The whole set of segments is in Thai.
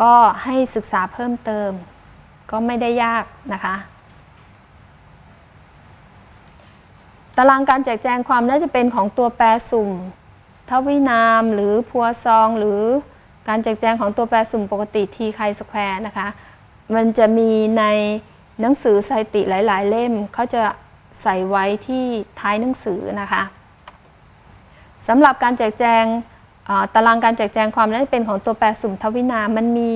ก็ให้ศึกษาเพิ่มเติม ก็ไม่ได้ยากนะคะ ตารางการแจกแจงความน่าจะเป็นของตัวแปรสุ่ม ทวินามหรือพัวซอง หรือการแจกแจงของตัวแปรสุ่มปกติทีไคสแควร์นะคะ มันจะมีในหนังสือสถิติหลาย ๆ เล่มเขาจะใส่ไว้ที่ท้ายหนังสือนะคะสำหรับการแจกแจง ตารางการแจกแจงความน่าจะเป็นของตัวแปรสุ่มทวินา มันมี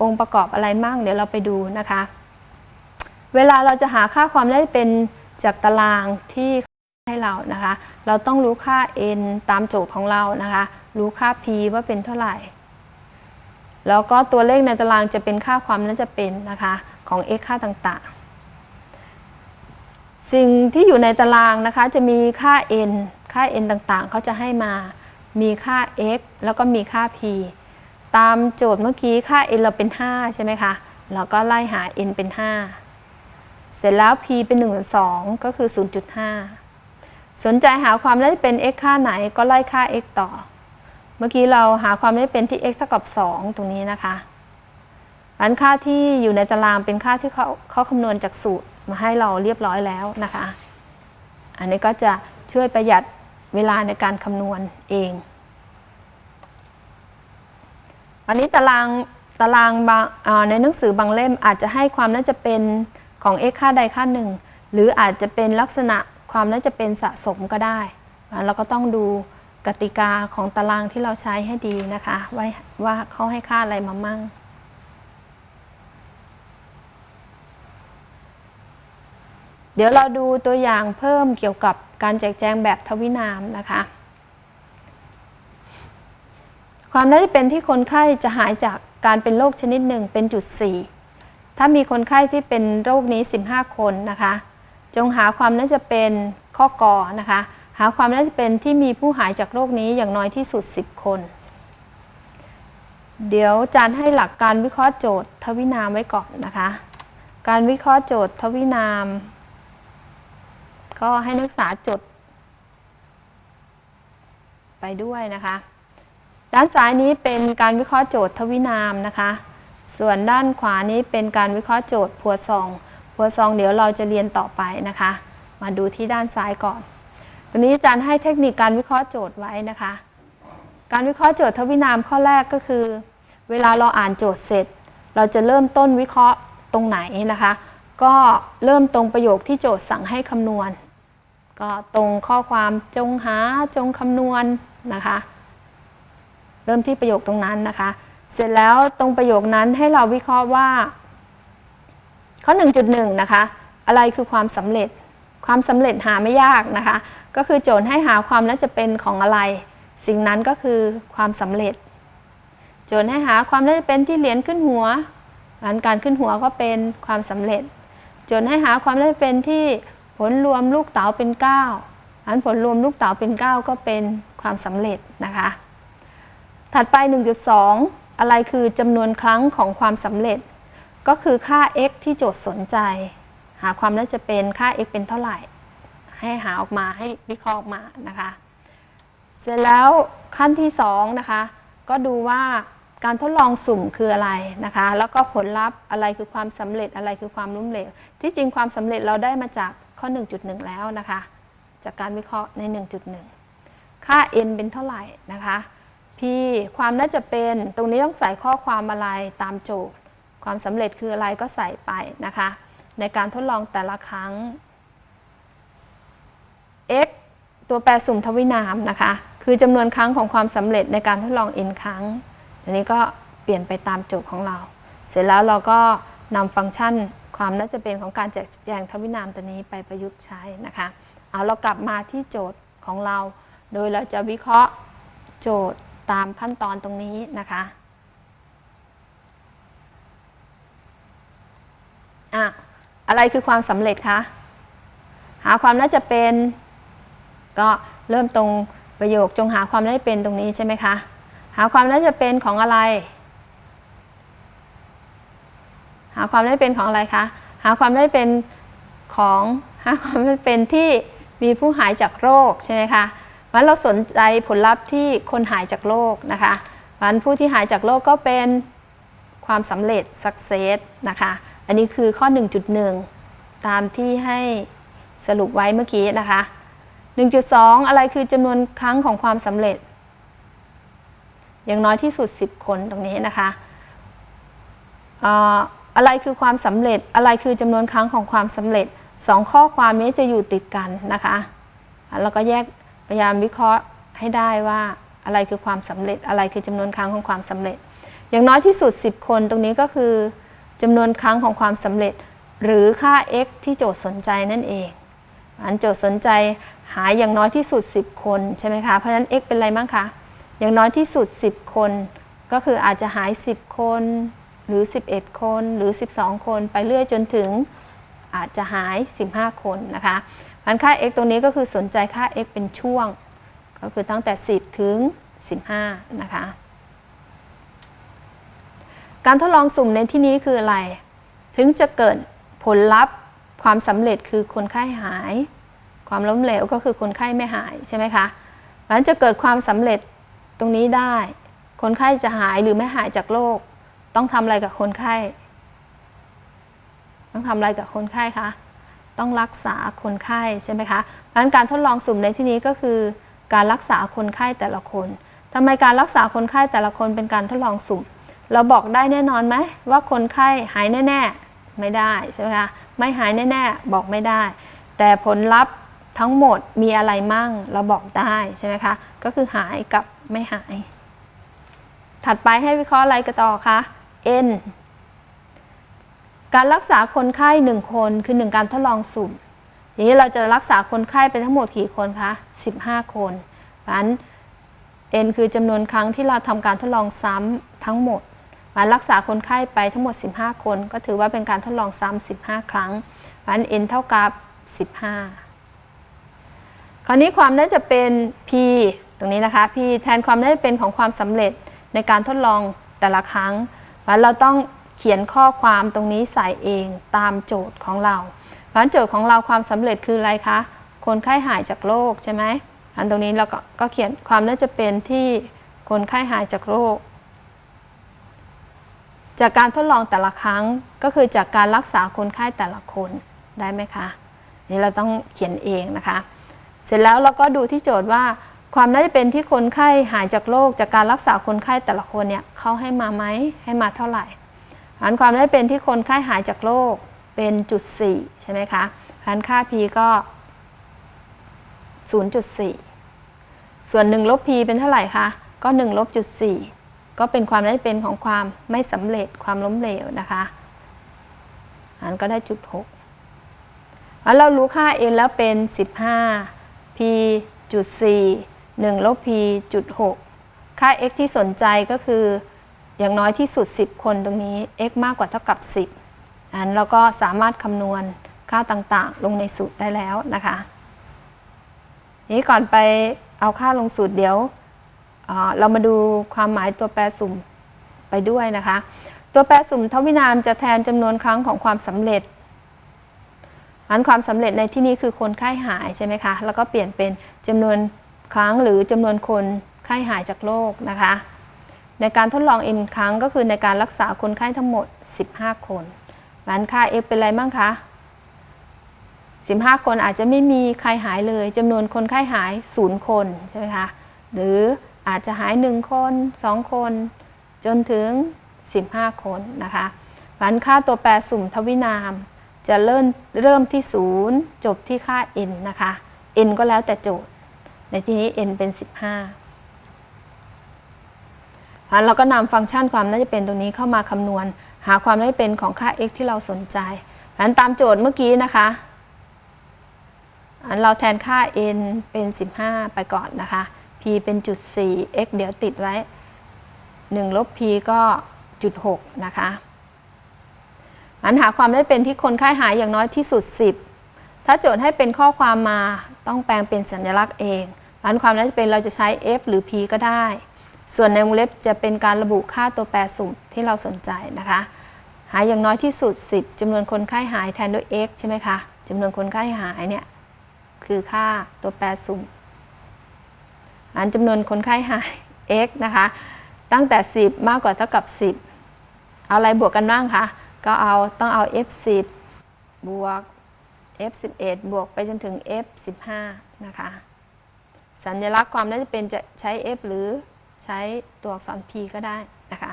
องค์ประกอบอะไรมั่งเดี๋ยวเราไปดูนะคะ เวลาเราจะหาค่าความน่าจะเป็นจากตารางที่ให้เรานะคะ เราต้องรู้ค่า n ตามโจทย์ของเรานะคะ รู้ค่า p ว่าเป็นเท่าไหร่ แล้วก็ตัวเลขในตารางจะเป็นค่าความน่าจะเป็นนะคะของ x ค่าต่างๆ สิ่งที่อยู่ในตารางนะคะจะมีค่า n ค่า n ต่างๆ เขาจะให้มา มีค่า x แล้วก็มีค่า p ตามโจทย์เมื่อกี้ค่า n เราเป็น 5 ใช่ไหมคะ เราก็ไล่หา n เป็น 5 เสร็จแล้ว p เป็น 1 2 ก็คือ 0.5 สนใจหาความได้เป็น x ค่าไหนก็ไล่ค่า x ต่อ เมื่อกี้เราหาความได้เป็นที่ x เท่ากับ 2 ตรงนี้นะคะอันค่าที่อยู่ในตารางเป็นค่าที่เขาเขาคำนวณจากสูตรมาให้เราเรียบร้อยแล้วนะคะ อันนี้ก็จะช่วยประหยัด เวลาในการคำนวณเอง อันนี้ตารางตารางในหนังสือบางเล่มอาจจะให้ความน่าจะเป็นของ x ค่าใดค่าหนึ่ง หรืออาจจะเป็นลักษณะความน่าจะเป็นสะสมก็ได้ เราก็ต้องดูกติกาของตารางที่เราใช้ให้ดีนะคะไว้ว่าเขาให้ค่าอะไรมามั่ง เดี๋ยวเราดูตัวอย่างเพิ่มเกี่ยวกับ การแจกแจงแบบทวินามนะคะ ความน่าจะเป็นที่คนไข้จะหายจากการเป็นโรคชนิดหนึ่งเป็นจุด 4 ถ้ามีคนไข้ที่เป็นโรคนี้ 15 คนนะคะ จงหาความน่าจะเป็นข้อกอนะคะ หาความน่าจะเป็นที่มีผู้หายจากโรคนี้อย่างน้อยที่สุด 10 คน เดี๋ยวอาจารย์ให้หลักการวิเคราะห์โจทย์ทวินามไว้ก่อนนะคะ การวิเคราะห์โจทย์ทวินาม ก็ให้นักศึกษาจด ไปด้วยนะคะ ด้านซ้ายนี้เป็นการวิเคราะห์โจทย์ทวินามนะคะ ส่วนด้านขวานี้เป็นการวิเคราะห์โจทย์พัวซองพัวซองเดี๋ยวเราจะเรียนต่อไปนะคะ มาดูที่ด้านซ้ายก่อนตัวนี้อาจารย์ให้เทคนิคการวิเคราะห์โจทย์ไว้นะคะ การวิเคราะห์โจทย์ทวินามข้อแรกก็คือ เวลาเราอ่านโจทย์เสร็จ เราจะเริ่มต้นวิเคราะห์ตรงไหนนะคะ ก็เริ่มตรงประโยคที่โจทย์สั่งให้คำนวณ ก็ตรงข้อความจงหาจงคำนวณนะคะ เริ่มที่ประโยคตรงนั้นนะคะ เสร็จแล้วตรงประโยคนั้นให้เราวิเคราะห์ว่า ข้อ 1.1 นะคะ อะไรคือความสำเร็จ ความสำเร็จหาไม่ยากนะคะ ก็คือโจทย์ให้หาความน่าจะเป็นของอะไร สิ่งนั้นก็คือความสำเร็จ โจทย์ให้หาความน่าจะเป็นที่เหรียญขึ้นหัวอันการขึ้นหัวก็เป็นความสำเร็จ โจทย์ให้หาความน่าจะเป็นที่ ลรวมลูกเต๋าเป็น 9 อันผลรวมลูกเต๋าเป็น 9 ก็เป็นความสำเร็จนะคะ ถัดไป 1.2 อะไรคือจำนวนครั้งของความสำเร็จ ก็คือค่า x ที่โจทย์สนใจ หาความน่าจะเป็นค่า x เป็นเท่าไหร่ ให้หาออกมาให้วิเคราะห์ออกมานะคะ เสร็จแล้วขั้นที่2นะคะก็ดูว่าการทดลองสุ่มคืออะไรนะคะ แล้วก็ผลลัพธ์อะไรคือความสำเร็จอะไรคือความล้มเหลว ที่จริงความสำเร็จเราได้มาจาก ข้อ 1.1 แล้วนะคะ จากการวิเคราะห์ใน 1.1 ค่า n เป็นเท่าไหร่นะคะ p ความน่าจะเป็นตรงนี้ต้องใส่ข้อความอะไรตามโจทย์ ความสำเร็จคืออะไรก็ใส่ไปนะคะ ในการทดลองแต่ละครั้ง x ตัวแปรสุ่มทวินามนะคะ คือจำนวนครั้งของความสำเร็จในการทดลอง n ครั้งอันนี้ก็เปลี่ยนไปตามโจทย์ของเรา เสร็จแล้วเราก็นำฟังก์ชัน ความน่าจะเป็นของการแจกแจงทวินามตัวนี้ไปประยุกต์ใช้นะคะเอาเรากลับมาที่โจทย์ของเรา โดยเราจะวิเคราะห์โจทย์ตามขั้นตอนตรงนี้นะคะอะอะไรคือความสำเร็จคะหาความน่าจะเป็น ก็เริ่มตรงประโยคจงหาความน่าจะเป็นตรงนี้ใช่ไหมคะหาความน่าจะเป็นของอะไร หาความน่าจะเป็นของอะไรคะ หาความน่าจะเป็นของหาความน่าจะเป็นที่มีผู้หายจากโรคใช่ไหมคะวันเราสนใจผลลัพธ์ที่คนหายจากโรคนะคะวันผู้ที่หายจากโรคก็เป็นความสำเร็จ success นะคะ อันนี้คือข้อ 1.1 ตามที่ให้สรุปไว้เมื่อกี้นะคะ 1.2 อะไรคือจำนวนครั้งของความสำเร็จ อย่างน้อยที่สุด 10 คนตรงนี้นะคะ อะไรคือความสำเร็จอะไรคือจำนวนครั้งของความสำเร็จสองข้อความนี้จะอยู่ติดกันนะคะแล้วก็แยกพยายามวิเคราะห์ให้ได้ว่าอะไรคือความสำเร็จ อะไรคือจำนวนครั้งของความสำเร็จ อย่างน้อยที่สุด 10 คนตรงนี้ก็คือจำนวนครั้งของความสำเร็จ หรือค่า x ที่โจทย์สนใจนั่นเองอันโจทย์สนใจหาอย่างน้อยที่สุด 10 คนใช่ไหมคะเพราะฉะนั้น x เป็นอะไรบ้างคะอย่างน้อยที่สุด 10 คน ก็คืออาจจะหาย 10 คน หรือ 11 คนหรือ 12 คนไปเรื่อยจนถึงอาจจะหาย 15 คนนะคะอันค่า x ตรงนี้ก็คือสนใจค่า x เป็นช่วง ก็คือตั้งแต่ 10 ถึง 15 นะคะ การทดลองสุ่มในที่นี้คืออะไร ถึงจะเกิดผลลัพธ์ความสำเร็จคือคนไข้หาย ความล้มเหลวก็คือคนไข้ไม่หายใช่ไหมคะเพราะฉะนั้นจะเกิดความสำเร็จตรงนี้ได้ คนไข้จะหายหรือไม่หายจากโรค ต้องทำอะไรกับคนไข้ ต้องทำอะไรกับคนไข้คะ ต้องรักษาคนไข้ใช่ไหมคะ เพราะฉะนั้นการทดลองสุ่มในที่นี้ก็คือ การรักษาคนไข้แต่ละคนทำไมการรักษาคนไข้แต่ละคนเป็นการทดลองสุ่ม เราบอกได้แน่นอนไหมว่าคนไข้หายแน่ ๆ ไม่ได้ใช่ไหมคะ ไม่หายแน่ๆ บอกไม่ได้ แต่ผลลัพธ์ทั้งหมดมีอะไรมั่งเราบอกได้ใช่ไหมคะ ก็คือหายกับไม่หาย ถัดไปให้วิเคราะห์อะไรกันต่อคะ N การรักษาคนไข้1คนคือ1การทดลองสุ่มทีนี้เราจะรักษาคนไข้ไปทั้งหมดกี่คนคะ15 คนเพราะฉะนั้น N คือจำนวนครั้งที่เราทำการทดลองซ้ำทั้งหมดมารักษาคนไข้ไปทั้งหมด 15 คน ก็ถือว่าเป็นการทดลองซ้ำ15 ครั้งเพราะฉะนั้น N เท่ากับ 15 คราวนี้ความน่าจะเป็น P ตรงนี้นะคะ P แทนความน่าจะเป็นของความสำเร็จในการทดลองแต่ละครั้ง เพราะเราต้องเขียนข้อความตรงนี้ใส่เองตามโจทย์ของเราเพราะฉะนั้นโจทย์ของเราความสำเร็จคืออะไรคะ คนไข้หายจากโรคใช่ไหมอันตรงนี้เราก็ก็เขียนความน่าจะเป็นที่คนไข้หายจากโรค จากการทดลองแต่ละครั้งก็คือจากการรักษาคนไข้แต่ละคนได้ไหมคะ นี่เราต้องเขียนเองนะคะ เสร็จแล้วเราก็ดูที่โจทย์ว่า ความน่าจะเป็นที่คนไข้หายจากโรคจากการรักษาคนไข้แต่ละคนเนี่ยเขาให้มาไหมให้มาเท่าไหร่อันความน่าจะเป็นที่คนไข้หายจากโรคเป็นจุด4ใช่ไหมคะอันค่า p ก็ 0.4 ส่วน1ลบ p เป็นเท่าไหร่คะก็1ลบจุด4ก็เป็นความน่าจะเป็นของความไม่สำเร็จความล้มเหลวนะคะอันก็ได้จุด6แล้วเรารู้ค่า n แล้วเป็น 15 p จุด4 1ลบ p จุด6ค่า x ที่สนใจก็คืออย่างน้อยที่สุด 10 คนตรงนี้ x มากกว่าเท่ากับ 10 อันเราก็สามารถคำนวณค่าต่างๆ ลงในสูตรได้แล้วนะคะ นี้ก่อนไปเอาค่าลงสูตรเดี๋ยวเเรามาดูความหมายตัวแปรสุ่มไปด้วยนะคะ ตัวแปรสุ่มทวินามจะแทนจำนวนครั้งของความสำเร็จอันความสำเร็จในที่นี้คือคนไข้หายใช่ไหมคะ แล้วก็เปลี่ยนเป็นจำนวน ครั้งหรือจำนวนคนไข้หายจากโรคนะคะ ในการทดลอง n ครั้งก็คือในการรักษาคนไข้ทั้งหมด 15 คนร้านค่า f เป็นอะไรบ้างคะ15 คนอาจจะไม่มีใครหายเลยจำนวนคนไข้หาย 0 คนใช่ไหมคะหรืออาจจะหาย 1 คน 2 คน จนถึง 15 คนนะคะรันค่าตัวแปรสุ่มทวินาม จะเริ่มเริ่มที่ 0 จบที่ค่า n นะคะ n ก็แล้วแต่โจทย์ ในที่นี้ n เป็น 15อันเราก็นำฟังก์ชันความน่าจะเป็นตรงนี้เข้ามาคำนวณ หาความน่าจะเป็นของค่า x ที่เราสนใจอันตามโจทย์เมื่อกี้นะคะอันเราแทนค่า n เป็น 15 ไปก่อนนะคะ p เป็นจุด4 x เดี๋ยวติดไว้ 1 ลบ p ก็จุด6นะคะอันหาความได้เป็นที่คนไข้หายอย่างน้อยที่สุด 10 ถ้าโจทย์ให้เป็นข้อความมาต้องแปลงเป็นสัญลักษณ์เอง อันความได้เป็นเราจะใช้ f หรือ p ก็ได้ ส่วนในวงเล็บจะเป็นการระบุค่าตัวแปรสุ่มที่เราสนใจนะคะ หายอย่างน้อยที่สุด 10จำนวนคนไข้หายแทนด้วย x ใช่ไหมคะจำนวนคนไข้หายเนี่ยคือค่าตัวแปรสุ่มอันจำนวนคนไข้หาย x นะคะ ตั้งแต่ 10 มากกว่าเท่ากับ 10 เอาอะไรบวกกันบ้างคะ ก็เอาต้องเอา f10 บวก f11 บวกไปจนถึง f15 นะคะ สัญลักษณ์ความน่าจะเป็นจะใช้ f หรือใช้ตัวอักษร p ก็ได้นะคะ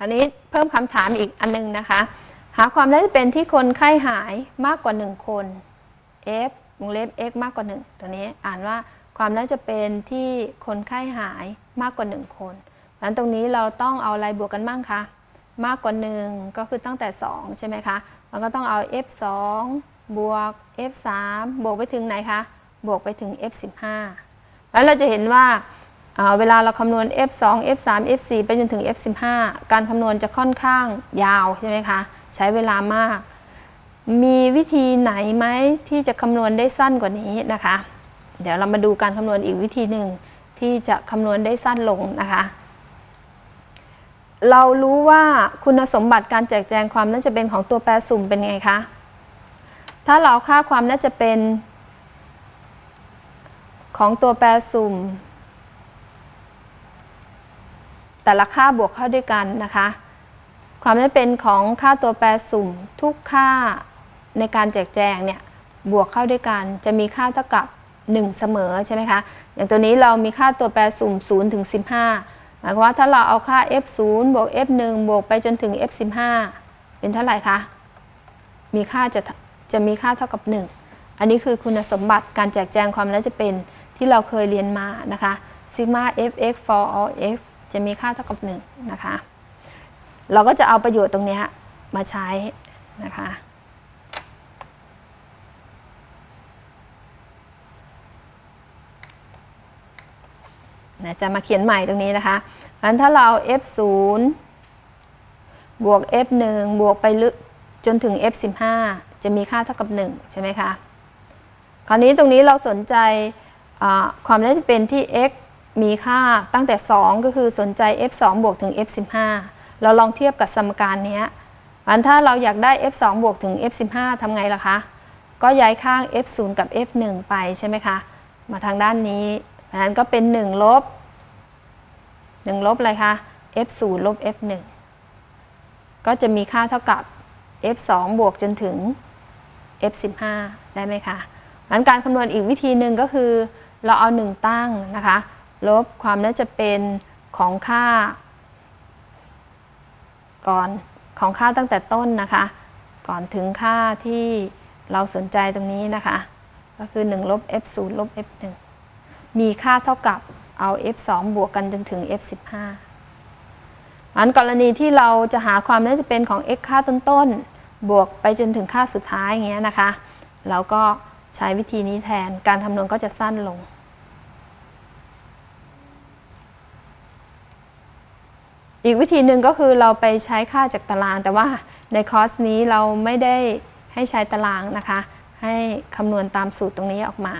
อันนี้เพิ่มคำถามอีกอันนึงนะคะ หาความน่าจะเป็นที่คนไข้หายมากกว่า 1 คน f วงเล็บ x มากกว่า 1 ตัวนี้อ่านว่าความน่าจะเป็นที่คนไข้หายมากกว่า 1 คนเพราะฉะนั้นตรงนี้เราต้องเอาอะไรบวกกันบ้างคะ มากกว่า 1 ก็คือตั้งแต่ 2 ใช่ไหมคะ มันก็ต้องเอา f 2 บวก f 3 บวกไปถึงไหนคะ บวกไปถึง f 15 แล้วเราจะเห็นว่าเอ่อเวลาเราคำนวณ f 2 f 3 f 4 ไปจนถึง f 15 การคำนวณจะค่อนข้างยาวใช่ไหมคะ ใช้เวลามาก มีวิธีไหนไหมที่จะคำนวณได้สั้นกว่านี้นะคะ เดี๋ยวเรามาดูการคำนวณอีกวิธีหนึ่งที่จะคำนวณได้สั้นลงนะคะ เรารู้ว่าคุณสมบัติการแจกแจงความน่าจะเป็นของตัวแปรสุ่มเป็นไงคะ ถ้าเราค่าความน่าจะเป็น ของตัวแปรสุ่ม แต่ละค่าบวกเข้าด้วยกันนะคะ ความน่าจะเป็นของค่าตัวแปรสุ่ม ทุกค่าในการแจกแจงเนี่ยบวกเข้าด้วยกันจะมีค่าเท่ากับ 1 เสมอใช่ไหมคะ อย่างตัวนี้เรามีค่าตัวแปรสุ่ม0ถึง15ห มายความว่าถ้าเราเอาค่า f0 บวก f1 บวกไปจนถึง f15 เป็นเท่าไหร่คะ มีค่าจะจะมีค่าเท่ากับ 1 อันนี้คือคุณสมบัติการแจกแจงความน่าจะเป็นที่เราเคยเรียนมานะคะ sigma fx for all x จะมีค่าเท่ากับ 1 นะคะ เราก็จะเอาประโยชน์ตรงนี้มาใช้นะคะ นะจะมาเขียนใหม่ตรงนี้นะคะงั้นถ้าเราเอา f 0บวก f 1บวกไปลึกจนถึง f 15จะมีค่าเท่ากับ 1 ใช่ไหมคะ คราวนี้ตรงนี้เราสนใจความน่าจะเป็นที่ x มีค่าตั้งแต่ 2 ก็คือสนใจ f 2บวกถึง f 15เราลองเทียบกับสมการนี้อันถ้าเราอยากได้ f 2บวกถึง f 15ทำไงล่ะคะ ก็ย้ายข้าง f 0กับ f 1ไปใช่ไหมคะ มาทางด้านนี้ ดังนั้นก็เป็น 1 ลบ 1 ลบอะไรคะ f 0ลบ f 1ก็จะมีค่าเท่ากับ f 2บวกจนถึง f 15ได้ไหมคะงั้นการคำนวณอีกวิธีหนึ่งก็คือ เราเอา 1 ตั้งนะคะ ลบความน่าจะเป็นของค่า ก่อนของค่าตั้งแต่ต้นนะคะ ก่อนถึงค่าที่เราสนใจตรงนี้นะคะ ก็คือ 1 ลบ f 0ลบ f 1 มีค่าเท่ากับเอา f 2 บวกกันจนถึง f 15 อันกรณีที่เราจะหาความน่าจะเป็นของ x ค่าต้นๆ บวกไปจนถึงค่าสุดท้ายอย่างเงี้ยนะคะ เราก็ใช้วิธีนี้แทน การคำนวณก็จะสั้นลง อีกวิธีหนึ่งก็คือเราไปใช้ค่าจากตาราง แต่ว่าในคอร์สนี้เราไม่ได้ให้ใช้ตารางนะคะ ให้คำนวณตามสูตรตรงนี้ออกมา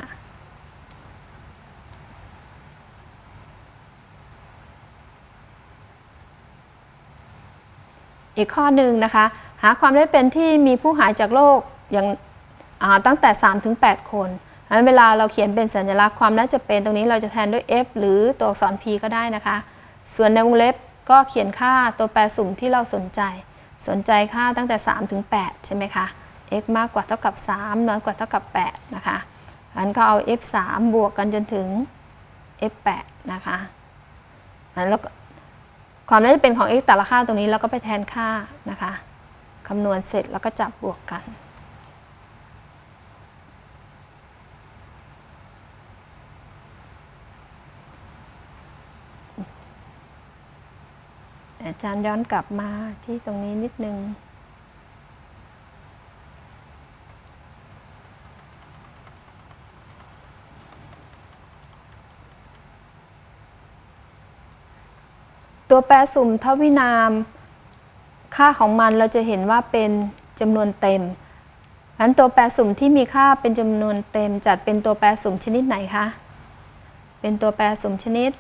อีกข้อหนึ่งนะคะ หาความได้เป็นที่มีผู้หายจากโรคอย่างาตั้งแต่ 3 ถึง 8 คนดังนั้นเวลาเราเขียนเป็นสัญลักษณ์ความน่าจะเป็นตรงนี้เราจะแทนด้วย f หรือตัวอักษร p ก็ได้นะคะ ส่วนในวงเล็บก็เขียนค่าตัวแปรสุ่มที่เราสนใจ สนใจค่าตั้งแต่ 3 ถึง 8 ใช่ไหมคะ x มากกว่าเท่ากับ 3 น้อยกว่าเท่ากับ 8 นะคะอันก็เอา f 3บวกกันจนถึง f 8นะคะอันแล้วก็ ความน่าจะเป็นของ x แต่ละค่าตรงนี้ แล้วก็ไปแทนค่านะคะคำนวณเสร็จแล้วก็จับบวกกัน อาจารย์ย้อนกลับมาที่ตรงนี้นิดนึง ตัวแปรสุ่มทวินาม ค่าของมันเราจะเห็นว่าเป็นจำนวนเต็มนั้นตัวแปรสุ่มที่มีค่าเป็นจำนวนเต็ม จัดเป็นตัวแปรสุ่มชนิดไหนคะ เป็นตัวแปรสุ่มชนิด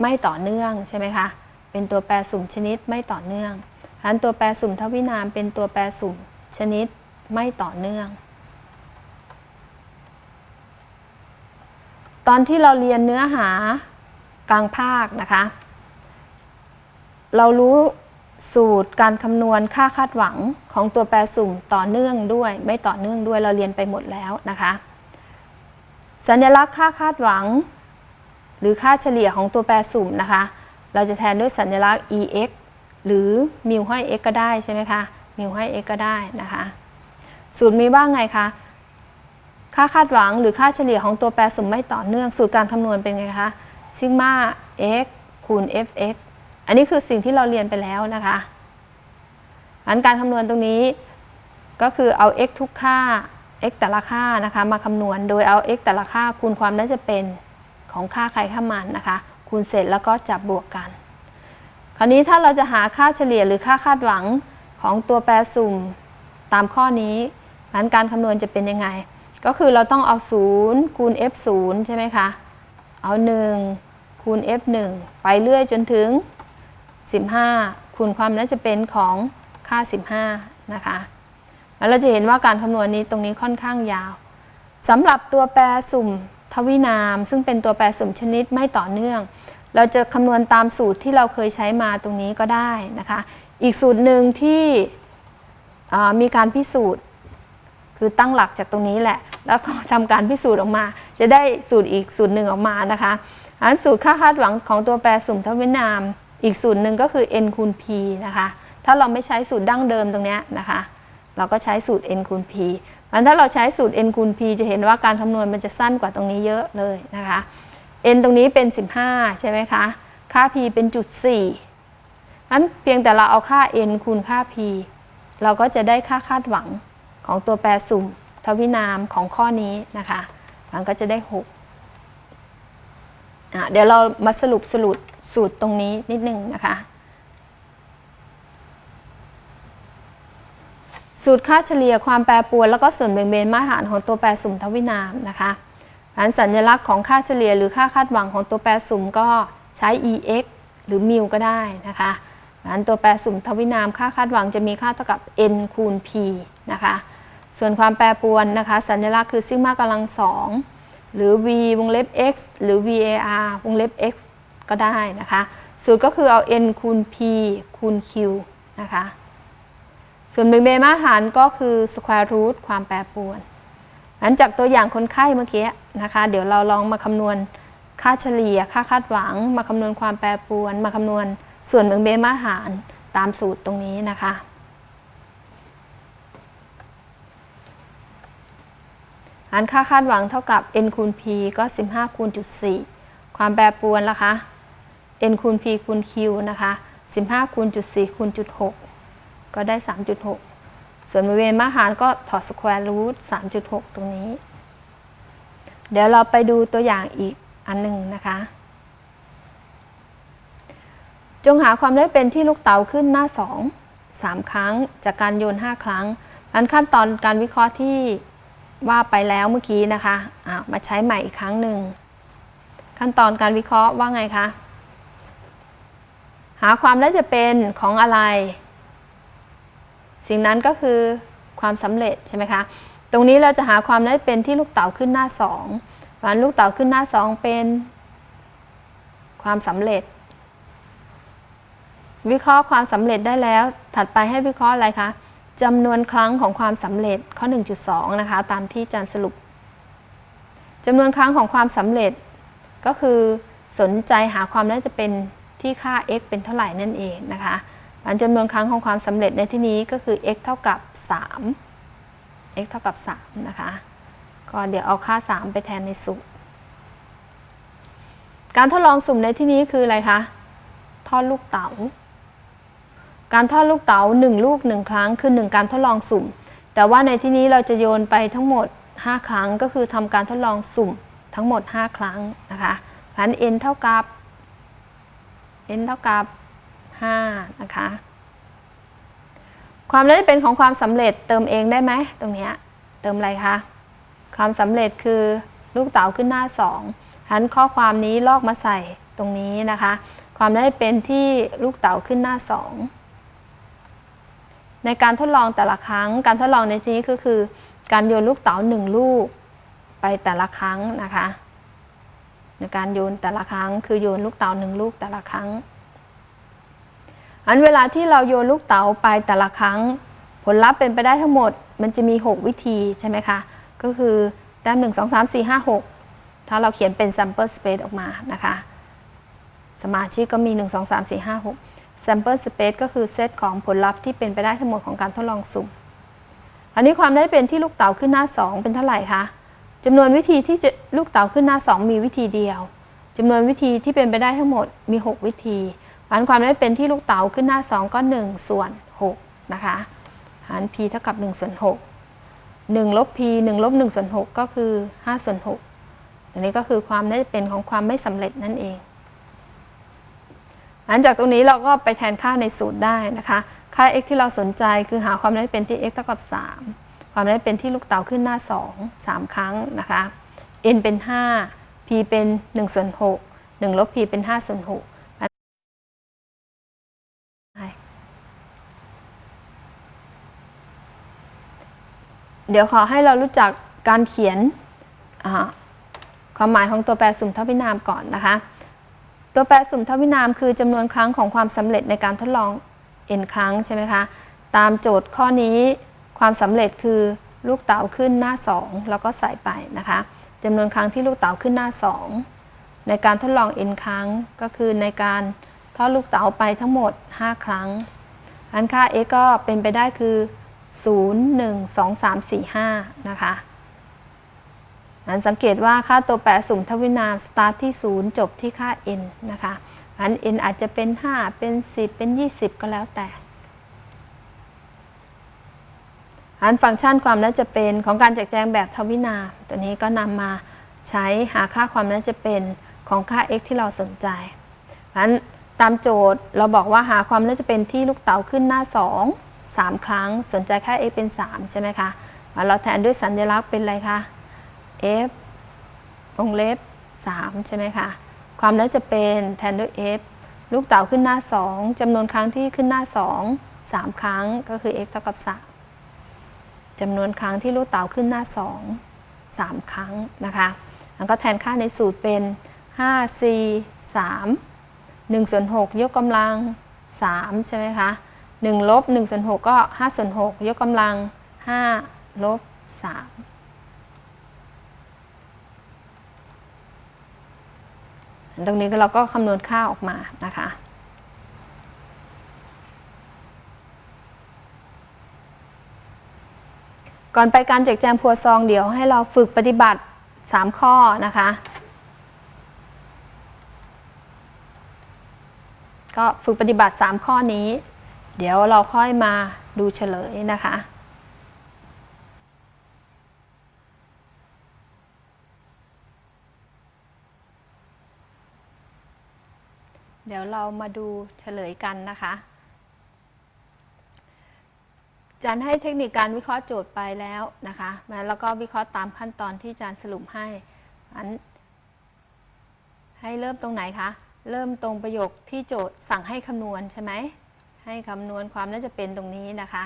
ไม่ต่อเนื่องใช่ไหมคะ เป็นตัวแปรสุ่มชนิดไม่ต่อเนื่องฉะนั้นตัวแปรสุ่มทวินามเป็นตัวแปรสุ่มชนิดไม่ต่อเนื่อง ตอนที่เราเรียนเนื้อหา กลางภาคนะคะ เรารู้สูตรการคำนวณค่าคาดหวังของตัวแปรสุ่มต่อเนื่องด้วย ไม่ต่อเนื่องด้วยเราเรียนไปหมดแล้วนะคะ สัญลักษณ์ค่าคาดหวัง หรือค่าเฉลี่ยของตัวแปรสุ่มนะคะ เราจะแทนด้วยสัญลักษณ์ ex หรือมิวห้อย x ก็ได้ใช่ไหมคะมิวห้อย x ก็ได้นะคะ สูตรมีว่างไงคะค่าคาดหวังหรือค่าเฉลี่ยของตัวแปรสุ่มไม่ต่อเนื่อง สูตรการคำนวณเป็นไงคะ ซิกมา x คูณ fx อันนี้คือสิ่งที่เราเรียนไปแล้วนะคะอันการคำนวณตรงนี้ก็คือเอา x ทุกค่า x แต่ละค่านะคะมาคำนวณ โดยเอา x แต่ละค่าคูณความน่าจะเป็นของค่าใครค่ามันนะคะ คูณเสร็จแล้วก็จับบวกกัน คราวนี้ถ้าเราจะหาค่าเฉลี่ยหรือค่าคาดหวังของตัวแปรสุ่มตามข้อนี้งั้นการคำนวณจะเป็นยังไง ก็คือเราต้องเอา 0 คูณ f 0ใช่ไหมคะ เอา 1 คูณ f 1 ไปเรื่อยจนถึง 15 คูณความน่าจะเป็นของค่า 15 นะคะ แล้วเราจะเห็นว่าการคำนวณนี้ตรงนี้ค่อนข้างยาวสำหรับตัวแปรสุ่มทวินาม ซึ่งเป็นตัวแปรสุ่มชนิดไม่ต่อเนื่อง เราจะคำนวณตามสูตรที่เราเคยใช้มาตรงนี้ก็ได้นะคะ อีกสูตรหนึ่งที่มีการพิสูจน์ คือตั้งหลักจากตรงนี้แหละ แล้วก็ทำการพิสูจน์ออกมา จะได้สูตรอีกสูตรหนึ่งออกมานะคะอันสูตรค่าคาดหวังของตัวแปรสุ่มทวินาม อีกสูตรหนึ่งก็คือ n คูณ p นะคะ ถ้าเราไม่ใช้สูตรดั้งเดิมตรงนี้นะคะ เราก็ใช้สูตร n คูณ p มันถ้าเราใช้สูตร n คูณ p จะเห็นว่าการคำนวณมันจะสั้นกว่าตรงนี้เยอะเลยนะคะ n ตรงนี้เป็น 15 ใช่ไหมคะ ค่า p เป็นจุด4นั้นเพียงแต่เราเอาค่า n คูณค่า p เราก็จะได้ค่าคาดหวังของตัวแปรสุ่ม ทวินามของข้อนี้นะคะมันก็จะได้6อะเดี๋ยวเรามาสรุปสรุปสูตรตรงนี้นิดนึงนะคะ สูตรค่าเฉลี่ยความแปรปรวน แล้วก็ส่วนแบ่งเบนมาตรฐานของตัวแปรสุ่มทวินามนะคะอันสัญลักษณ์ของค่าเฉลี่ยหรือค่าคาดหวังของตัวแปรสุ่มก็ใช้ ex หรือมิวก็ได้นะคะอันตัวแปรสุ่มทวินามค่าคาดหวังจะมีค่าเท่ากับ n คูณ p นะคะ ส่วนความแปรปรวนนะคะ สัญลักษณ์คือซิกมากำลังสองหรือ v วงเล็บ x หรือ var วงเล็บ x ก็ได้นะคะ สูตรก็คือเอา n คูณ p คูณ q นะคะ ส่วนเบงเบนมาตรฐานก็คือ square root ความแปรปรวนหลังจากตัวอย่างคนไข้เมื่อกี้นะคะ เดี๋ยวเราลองมาคำนวณค่าเฉลี่ย ค่าคาดหวัง มาคำนวณความแปรปรวน มาคำนวณส่วนเบงเบนมาตรฐานตามสูตรตรงนี้นะคะ หารค่าคาดหวังเท่ากับ n คูณ p ก็ 15คูณจุด4ความแปรปรวนล่ะคะ n คูณ p คูณ q นะคะ 15คูณจุด4คูณจุด6ก็ได้ 3.6 ส่วนบริเวณมาตรฐานก็ถอดสแควร์รูท3.6 ตรงนี้ เดี๋ยวเราไปดูตัวอย่างอีกอันหนึ่งนะคะ จงหาความได้เป็นที่ลูกเต๋าขึ้นหน้า 2 3 ครั้งจากการโยน 5 ครั้งอันขั้นตอนการวิเคราะห์ที่ ว่าไปแล้วเมื่อกี้นะคะะมาใช้ใหม่อีกครั้งหนึ่ง ขั้นตอนการวิเคราะห์ว่าไงคะ หาความได้จะเป็นของอะไร สิ่งนั้นก็คือความสำเร็จใช่ไหมคะ ตรงนี้เราจะหาความได้เป็นที่ลูกเต๋าขึ้นหน้า2วันลูกเต๋าขึ้นหน้า2เป็น ความสำเร็จ วิเคราะห์ความสำเร็จได้แล้ว ถัดไปให้วิเคราะห์อะไรคะ จำนวนครั้งของความสำเร็จข้อ 1.2 นะคะ ตามที่อาจารย์สรุปจำนวนครั้งของความสำเร็จก็คือสนใจหาความน่าจะเป็นที่ค่า x เป็นเท่าไหร่นั่นเองนะคะอันจำนวนครั้งของความสำเร็จในที่นี้ก็คือ x เท่ากับ 3 x เท่ากับ 3 นะคะ ก็เดี๋ยวเอาค่า 3 ไปแทนในสูตร การทดลองสุ่มในที่นี้คืออะไรคะ ทอดลูกเต๋า การทอดลูกเต๋า1 ลูก 1 ครั้ง คือ 1 การทดลองสุ่ม แต่ว่าในที่นี้เราจะโยนไปทั้งหมด 5 ครั้งก็คือทำการทดลองสุ่มทั้งหมด 5 ครั้งนะคะพัน n เท่ากับ n เท่ากับ5นะคะความได้เป็นของความสำเร็จเติมเองได้ไหมตรงนี้เติมอะไรคะความสำเร็จคือลูกเต๋าขึ้นหน้า2หันข้อความนี้ลอกมาใส่ตรงนี้นะคะ ความได้เป็นที่ลูกเต๋าขึ้นหน้า2 ในการทดลองแต่ละครั้ง การทดลองในที่นี้ก็คือ การโยนลูกเต๋า1ลูกไปแต่ละครั้งนะคะ ในการโยนแต่ละครั้งคือโยนลูกเต๋าหนึ่งลูกแต่ละครั้ง อันเวลาที่เราโยนลูกเต๋าไปแต่ละครั้ง ผลลัพธ์เป็นไปได้ทั้งหมด มันจะมี 6 วิธีใช่ไหมคะ ก็คือแต้ม1 2 3 4 5 6ถ้าเราเขียนเป็น sample space ออกมานะคะ สมาชิกก็มี 1 2 3 4 5 6 sample space ก็คือเซตของผลลัพธ์ที่เป็นไปได้ทั้งหมดของการทดลองสุ่มอันนี้ความได้เป็นที่ลูกเต๋าขึ้นหน้า 2 เป็นเท่าไหร่คะจำนวนวิธีที่จะลูกเต๋าขึ้นหน้า 2 มีวิธีเดียวจำนวนวิธีที่เป็นไปได้ทั้งหมดมี 6 วิธีหารความได้เป็นที่ลูกเต๋าขึ้นหน้า 2 ก็ 1 ส่วน 6 นะคะ หาร p เท่ากับ1ส่วน6 1ลบ p 1ลบ1ส่วน6 ก็คือ5ส่วน6อันนี้ก็คือความได้เป็นของความไม่สำเร็จนั่นเอง หลังจากตรงนี้เราก็ไปแทนค่าในสูตรได้นะคะ ค่า x ที่เราสนใจคือหาความได้เป็นที่ x เท่ากับ 3 ความได้เป็นที่ลูกเต๋าขึ้นหน้า 2 3 ครั้งนะคะ n เป็น 5 p เป็น1ส่วน6 1ลบ p เป็น5ส่วน6เดี๋ยวขอให้เรารู้จักการเขียนความหมายของตัวแปรสุ่มทวินามก่อนนะคะ ตัวแปรสุ่มทวินามคือจำนวนครั้งของความสำเร็จในการทดลอง n ครั้งใช่ไหมคะ ตามโจทย์ข้อนี้ความสำเร็จคือลูกเต๋าขึ้นหน้า 2 แล้วก็ใส่ไปนะคะจำนวนครั้งที่ลูกเต๋าขึ้นหน้า 2 ในการทดลอง n ครั้งก็คือในการทอดลูกเต๋าไปทั้งหมด 5 ครั้ง อันค่า x ก็เป็นไปได้คือ 0 1 2 3 4 5 นะคะ อันสังเกตว่าค่าตัวแปรสุ่มทวินามสตาร์ทที่ 0 จบที่ค่า n นะคะอัน n อาจจะเป็น 5 เป็น 10 เป็น 20 ก็แล้วแต่ อันฟังก์ชันความน่าจะเป็นของการแจกแจงแบบทวินามตัวนี้ก็นำมาใช้หาค่าความน่าจะเป็นของค่า x ที่เราสนใจอันตามโจทย์เราบอกว่าหาความน่าจะเป็นที่ลูกเต๋าขึ้นหน้า 2 3 ครั้งสนใจค่า x เป็น 3 ใช่ไหมคะเราแทนด้วยสัญลักษณ์เป็นอะไรคะ f วงเล็บ 3 ใช่ไหมคะ ความน่าจะเป็นแทนด้วย f ลูกเต๋าขึ้นหน้า 2จำนวนครั้งที่ขึ้นหน้า 2 3 ครั้งก็คือ x เท่ากับ 3จำนวนครั้งที่ลูกเต๋าขึ้นหน้า 2 3 ครั้งนะคะ แล้วก็แทนค่าในสูตรเป็น 5 c 3 1ส่วน6ยกกำลัง 3 ใช่ไหมคะ1ลบ1ส่วน6ก็5ส่วน6ยกกำลัง5ลบ3 ตรงนี้เราก็คำนวณค่าออกมานะคะ ก่อนไปการแจกแจงพัวซองเดี๋ยวให้เราฝึกปฏิบัติ 3 ข้อนะคะ ก็ฝึกปฏิบัติ 3 ข้อนี้ เดี๋ยวเราค่อยมาดูเฉลยนะคะ เดี๋ยวเรามาดูเฉลยกันนะคะอาจารย์ให้เทคนิคการวิเคราะห์โจทย์ไปแล้วนะคะแล้วก็วิเคราะห์ตามขั้นตอนที่อาจารย์สรุปให้อันให้เริ่มตรงไหนคะ เริ่มตรงประโยคที่โจทย์สั่งให้คำนวณใช่ไหม ให้คำนวณความน่าจะเป็นตรงนี้นะคะ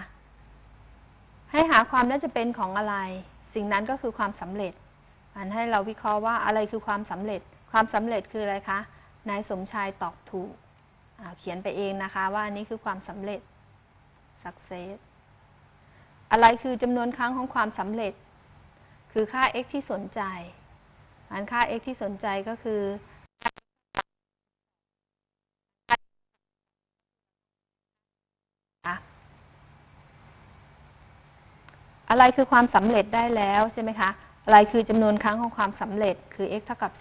ให้หาความน่าจะเป็นของอะไร สิ่งนั้นก็คือความสำเร็จอันให้เราวิเคราะห์ว่าอะไรคือความสำเร็จ ความสำเร็จคืออะไรคะ นายสมชายตอบถูก เขียนไปเองนะคะว่าอันนี้คือความสำเร็จ success อะไรคือจำนวนครั้งของความสำเร็จ คือค่า x ที่สนใจอันค่า x ที่สนใจก็คืออะไรคือความสำเร็จได้แล้วใช่ไหมคะ อะไรคือจำนวนครั้งของความสำเร็จคือ x เท่ากับ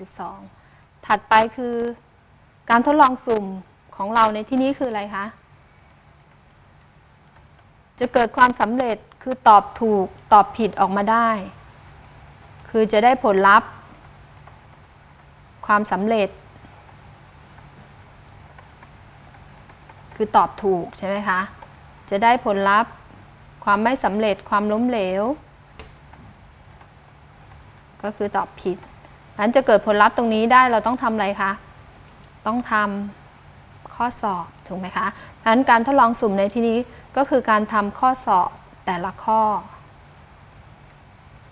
12 ถัดไปคือ การทดลองสุ่มของเราในที่นี้คืออะไรคะ จะเกิดความสำเร็จคือตอบถูกตอบผิดออกมาได้ คือจะได้ผลลัพธ์ ความสำเร็จ คือตอบถูกใช่ไหมคะ จะได้ผลลัพธ์ ความไม่สำเร็จความล้มเหลว ก็คือตอบผิดนั้นจะเกิดผลลัพธ์ตรงนี้ได้เราต้องทำอะไรคะ ต้องทำข้อสอบถูกไหมคะดังนั้นการทดลองสุ่มในที่นี้ก็คือการทำข้อสอบแต่ละข้อ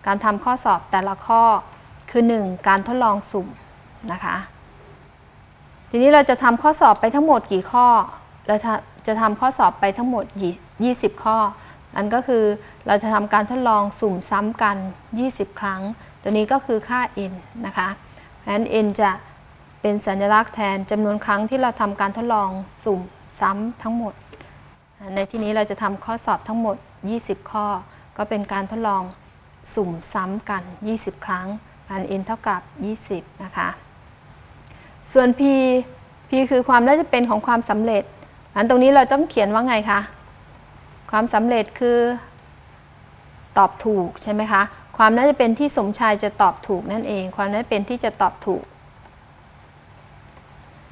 การทำข้อสอบแต่ละข้อคือ 1. การทดลองสุ่มนะคะ ทีนี้เราจะทำข้อสอบไปทั้งหมดกี่ข้อ เราจะทำข้อสอบไปทั้งหมด 20 ข้อ อันก็คือเราจะทำการทดลองสุ่มซ้ำกัน 20 ครั้ง ตัวนี้ก็คือค่า n นะคะเพราะฉะนั้น n จะ เป็นสัญลักษณ์แทนจำนวนครั้งที่เราทำการทดลองสุ่มซ้ำทั้งหมด ในที่นี้เราจะทำข้อสอบทั้งหมด 20 ข้อ ก็เป็นการทดลองสุ่มซ้ำกัน 20 ครั้งอัน n เท่ากับ 20 นะคะ ส่วน p p คือความน่าจะเป็นของความสำเร็จ อันตรงนี้เราต้องเขียนว่าไงคะ ความสำเร็จคือตอบถูกใช่ไหมคะ ความน่าจะเป็นที่สมชายจะตอบถูกนั่นเอง ความน่าจะเป็นที่จะตอบถูก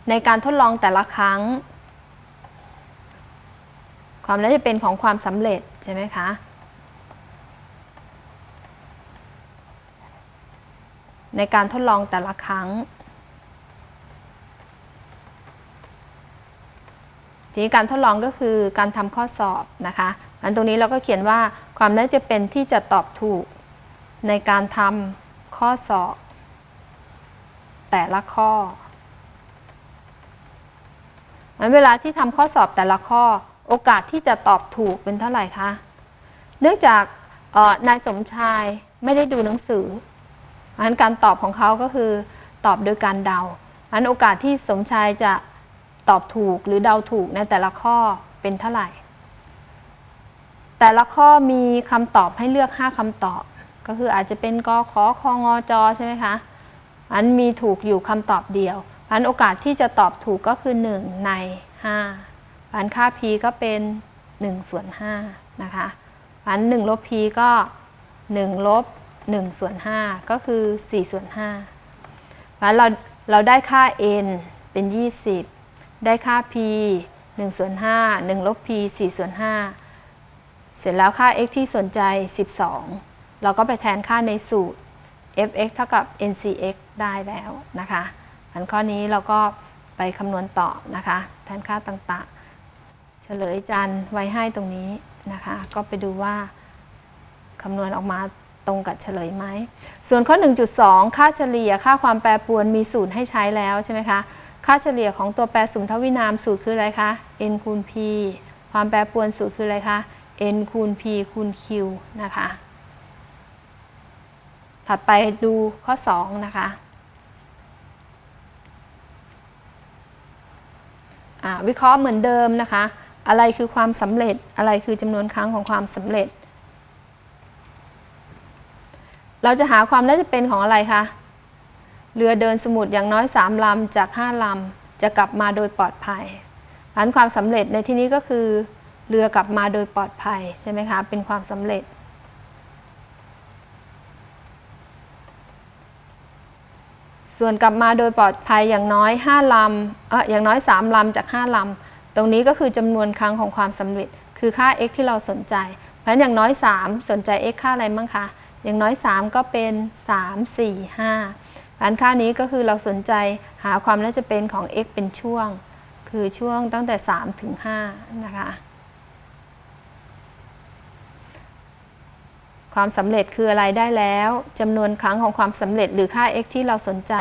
ในการทดลองแต่ละครั้ง ความน่าจะเป็นของความสำเร็จใช่ไหมคะในการทดลองแต่ละครั้ง ทีนี้การทดลองก็คือการทำข้อสอบนะคะอันตรงนี้เราก็เขียนว่าความน่าจะเป็นที่จะตอบถูกในการทำข้อสอบ แต่ละข้อ งั้นเวลาที่ทำข้อสอบแต่ละข้อโอกาสที่จะตอบถูกเป็นเท่าไหร่คะ เนื่องจากนายสมชายไม่ได้ดูหนังสืออันการตอบของเขาก็คือตอบโดยการเดาอันโอกาสที่สมชายจะตอบถูกหรือเดาถูกในแต่ละข้อเป็นเท่าไหร่ แต่ละข้อมีคำตอบให้เลือก 5คำตอบ ก็คืออาจจะเป็นกขอคองอจอใช่ไหมคะ อันมีถูกอยู่คำตอบเดียว อันโอกาสที่จะตอบถูกก็คือ 1 ใน5อันค่า p ก็เป็น 1 ส่วน5นะคะอัน1ลบ p ก็ 1 ลบ 1 ส่วน 5 ก็คือ 4 ส่วน5อันเราเราได้ค่า n เป็น 20 ได้ค่า p 1ส่วน5 1ลบ p 4ส่วน5เสร็จแล้วค่า x ที่สนใจ 12 เราก็ไปแทนค่าในสูตร fx เท่ากับ ncx ได้แล้วนะคะ อันข้อนี้เราก็ไปคำนวณต่อนะคะแทนค่าต่างๆ เฉลยจันไว้ให้ตรงนี้นะคะ ก็ไปดูว่าคำนวณออกมาตรงกับเฉลยไหม ส่วนข้อ 1.2 ค่าเฉลี่ยค่าความแปรปรวนมีสูตรให้ใช้แล้วใช่ไหมคะ ค่าเฉลี่ยของตัวแปรสุนทวินามสูตรคืออะไรคะ n คูณ p ความแปรปรวนสูตรคืออะไรคะ n คูณ p คูณ q นะคะ ถัดไปดูข้อ 2 นะคะอ่า วิเคราะห์เหมือนเดิมนะคะ อะไรคือความสำเร็จอะไรคือจำนวนครั้งของความสำเร็จ เราจะหาความน่าจะเป็นของอะไรคะเรือเดินสมุทรอย่างน้อย 3 ลำจาก 5 ลำ จะกลับมาโดยปลอดภัยอันความสำเร็จในที่นี้ก็คือ เรือกลับมาโดยปลอดภัยใช่ไหมคะเป็นความสำเร็จ ส่วนกลับมาโดยปลอดภัยอย่างน้อย5ลำเอออย่างน้อย 3 ลำจาก 5 ลำ ตรงนี้ก็คือจำนวนครั้งของความสำเร็จ คือค่า x ที่เราสนใจ เพราะฉะนั้นอย่างน้อย 3 สนใจ x ค่าอะไรมั้งคะ อย่างน้อย 3 ก็เป็น 3 4 5อันค่านี้ก็คือเราสนใจหาความน่าจะเป็นของ x เป็นช่วง คือช่วงตั้งแต่ 3 ถึง 5 นะคะ ความสำเร็จคืออะไรได้แล้วจำนวนครั้งของความสำเร็จหรือค่า x ที่เราสนใจ